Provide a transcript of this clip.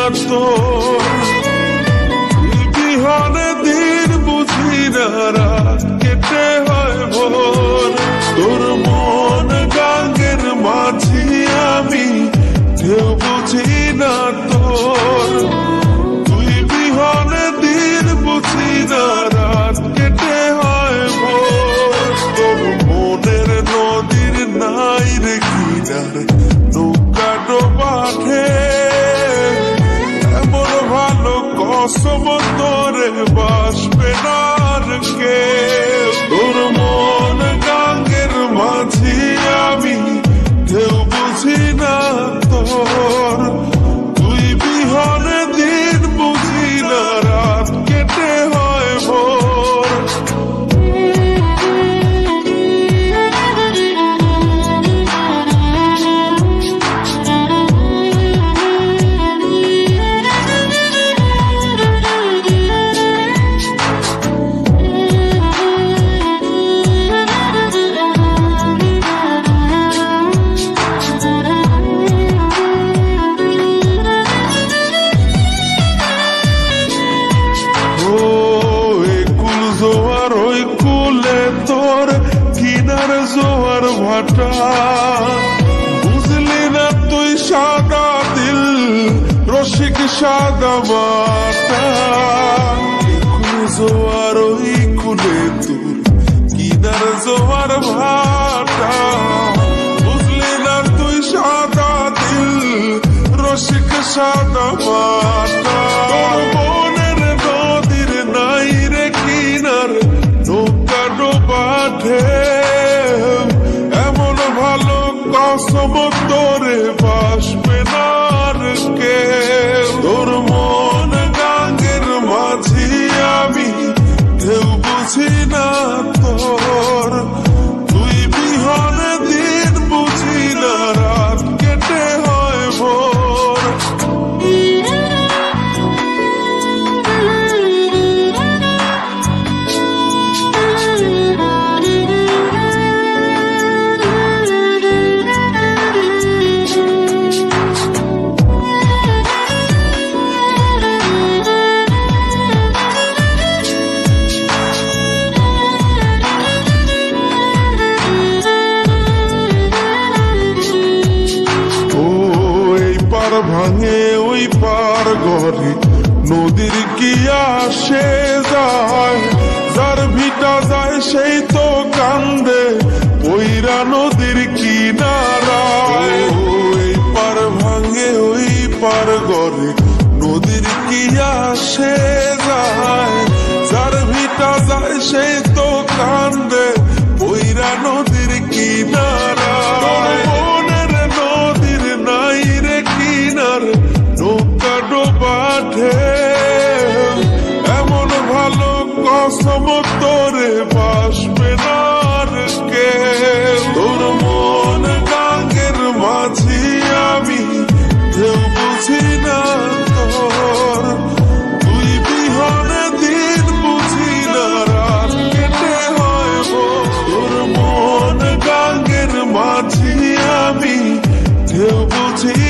তোর বিহনে দিন বুঝি রাত কেটে হয় ভোর। তোর মন গাঙ্গের মাঝি আমি কেউ কসম তোরে বুঝলি না তুই সাদা দিল, রসিক সাদা কুল জোয়ার, ওই কুলে তোর কিনার জোয়ার ভাটা কসম তোরে বাসবে ভাঙে ওই পার ঘরে নদীর কি আসে যায়? যার ভিটা যায় সেই তো কান্দে। ওইরা নদীর কিনারায় ওই পার ভাঙে ওই পার ঘরে নদীর কি আসে যায়? যার ভিটা যায় সেই তো কান্দে। ওইরা নদীর কিনারায় কসম তোরে বাসবে না কে তোর মন গাঙ্গের মাঝি আমি, কেউ বুঝি না তোর। তুই বিহনে দিন বুঝি না রাত কেটে হয় তোর মন গাঙ্গের মাঝি আমি, কেউ বুঝি